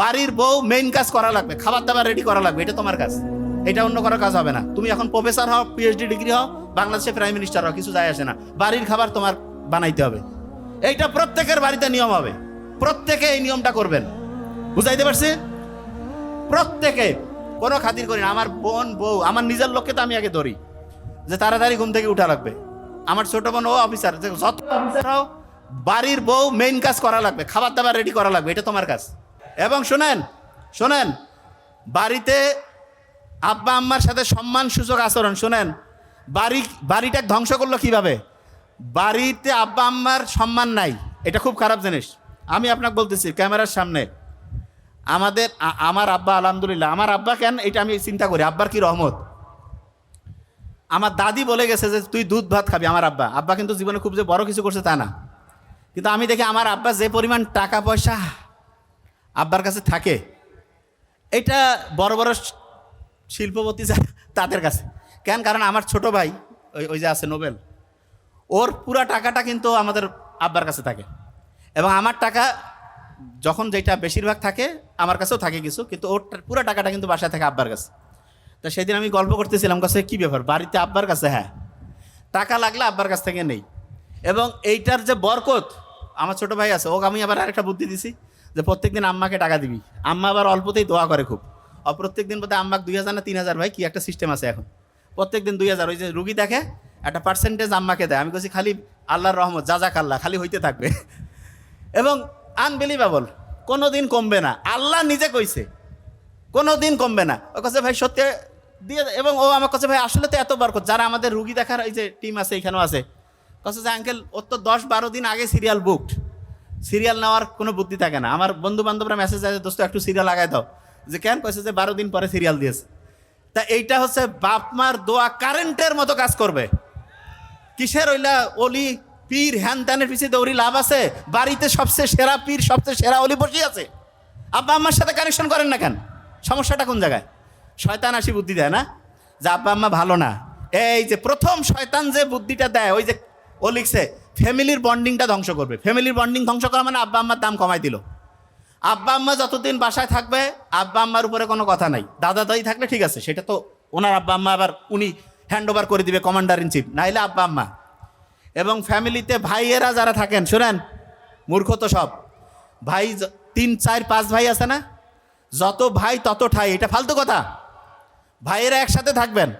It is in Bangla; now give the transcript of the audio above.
বাড়ির বউ মেইন কাজ করা লাগবে খাবার দাবার রেডি করা লাগবে, এটা তোমার কাজ। এটা অন্য কারও কাজ হবে না। তুমি এখন প্রফেসর হও পিএইচডি ডিগ্রি হও, বাংলাদেশে প্রাইম মিনিস্টার হও, কিছু যায় আসে না। বাড়ির খাবার তোমার বানাইতে হবে। এইটা প্রত্যেকের বাড়িতে নিয়ম হবে। প্রত্যেকে এই নিয়মটা করবেন। বুঝাইতে পারছি? প্রত্যেকে। কোনো খাতির করি না। আমার বোন, বউ, আমার নিজের লোককে তো আমি আগে ধরি, যে তাড়াতাড়ি ঘুম থেকে উঠা লাগবে। আমার ছোট বোন, ও অফিসার যত অফিসার হও, বাড়ির বউ মেইন কাজ করা লাগবে খাবার দাবার রেডি করা লাগবে, এটা তোমার কাজ। এবং শোনেন শোনেন, বাড়িতে আব্বা আম্মার সাথে সম্মান সূচক আচরণ, শোনেন, বাড়ি, বাড়িটা ধ্বংস করল কীভাবে? বাড়িতে আব্বা আম্মার সম্মান নাই। এটা খুব খারাপ জিনিস। আমি আপনাকে বলতেছি, ক্যামেরার সামনে, আমাদের আমার আব্বা, আলহামদুলিল্লাহ, আমার আব্বা কেন এটা আমি চিন্তা করি, আব্বার কি রহমত? আমার দাদি বলে গেছে যে, তুই দুধ, ভাত খাবি, আমার আব্বা। আব্বা কিন্তু জীবনে খুব যে বড় কিছু করছে তা না। কিন্তু আমি দেখি আমার আব্বা যে পরিমাণ টাকা পয়সা আব্বার কাছে থাকে। এটা বড় বড় শিল্পপতি তাদের কাছে। কেন? কারণ আমার ছোট ভাই, ওই ওই যে আছে নোবেল, ওর পুরা টাকাটা কিন্তু আমাদের আব্বার কাছে থাকে। এবং আমার টাকা যখন যেটা বেশিরভাগ থাকে, আমার কাছেও থাকে কিছু, কিন্তু ওর পুরো টাকাটা কিন্তু বাসায় থাকে আব্বার কাছে। তো সেদিন আমি গল্প করতেছিলাম, কাছে কী ব্যাপার? বাড়িতে আব্বার কাছে? হ্যাঁ। টাকা লাগলে আব্বার কাছ থেকে নেই। এবং এইটার যে বরকত, আমার ছোট ভাই আছে, ওকে আমি আবার আরেকটা বুদ্ধি দিছি। যে প্রত্যেকদিন আম্মাকে টাকা দিবি। আম্মা আবার অল্পতেই দোয়া করে খুব। আর প্রত্যেক দিন বোধহয় আম্মাকে দুই হাজার না তিন হাজার, ভাই, কি একটা সিস্টেম আছে এখন। প্রত্যেক দিন দুই হাজার, ওই যে রুগী দেখে একটা পার্সেন্টেজ আম্মাকে দেয়। আমি বলছি খালি আল্লাহর রহমত, যা যাক আল্লাহ, খালি হইতে থাকবে। এবং আনবিলিভেবল কোনো দিন কমবে না। আল্লাহ নিজে কইছে কোনো দিন কমবে না। ও কাছে ভাই, সত্যি দিয়ে এবং ও আমার কাছে ভাই, আসলে তো এত বরকত যারা আমাদের রুগী দেখার এই যে টিম আছে, এখানেও আছে। কাছে যে, আঙ্কেল, ওর তো দশ বারো দিন আগে সিরিয়াল বুকড সিরিয়াল নেওয়ার কোনো বুদ্ধি থাকে না। আমার বন্ধু বান্ধবরা মেসেজ আছে দোস্ত, একটু সিরিয়াল লাগাই দাও। যে কেন? কয়েছে যে, বারো দিন পরে সিরিয়াল দিয়েছে। তা এইটা হচ্ছে বাপ মার দোয়া কারেন্টের মতো কাজ করবে। কিসের ওইলা অলি, পীর, হ্যান ত্যানের পিছিয়ে দৌড়ি লাভ আছে? বাড়িতে সবচেয়ে সেরা পীর, সবচেয়ে সেরা অলি বসে আছে? আব্বা আম্মার সাথে কানেকশন করেন না কেন? সমস্যাটা কোন জায়গায়? শয়তান আসি বুদ্ধি দেয় না? যে আব্বা আম্মা ভালো না। এই যে প্রথম শয়তান যে বুদ্ধিটা দেয়, ওই যে ও লিখছে ফ্যামিলির বন্ডিংটা ধ্বংস করবে। ফ্যামিলির বন্ডিং ধ্বংস করা মানে আব্বা আম্মার দাম কমাই দিল। আব্বা আম্মা যতদিন বাসায় থাকবে, আব্বা আম্মার উপরে কোনো কথা নাই। দাদা দাদি থাকলে ঠিক আছে, সেটা তো ওনার আব্বা আম্মা আবার উনি হ্যান্ড ওভার করে দিবে কমান্ডার ইন চিফ নাইলে আব্বা আম্মা। এবং ফ্যামিলিতে ভাইয়েরা যারা থাকেন, শোনেন, মূর্খ তো সব। ভাই তিন, চার, পাঁচ ভাই আছে না? যত ভাই তত ঠাই, এটা ফালতু কথা। ভাইয়েরা একসাথে থাকবেন।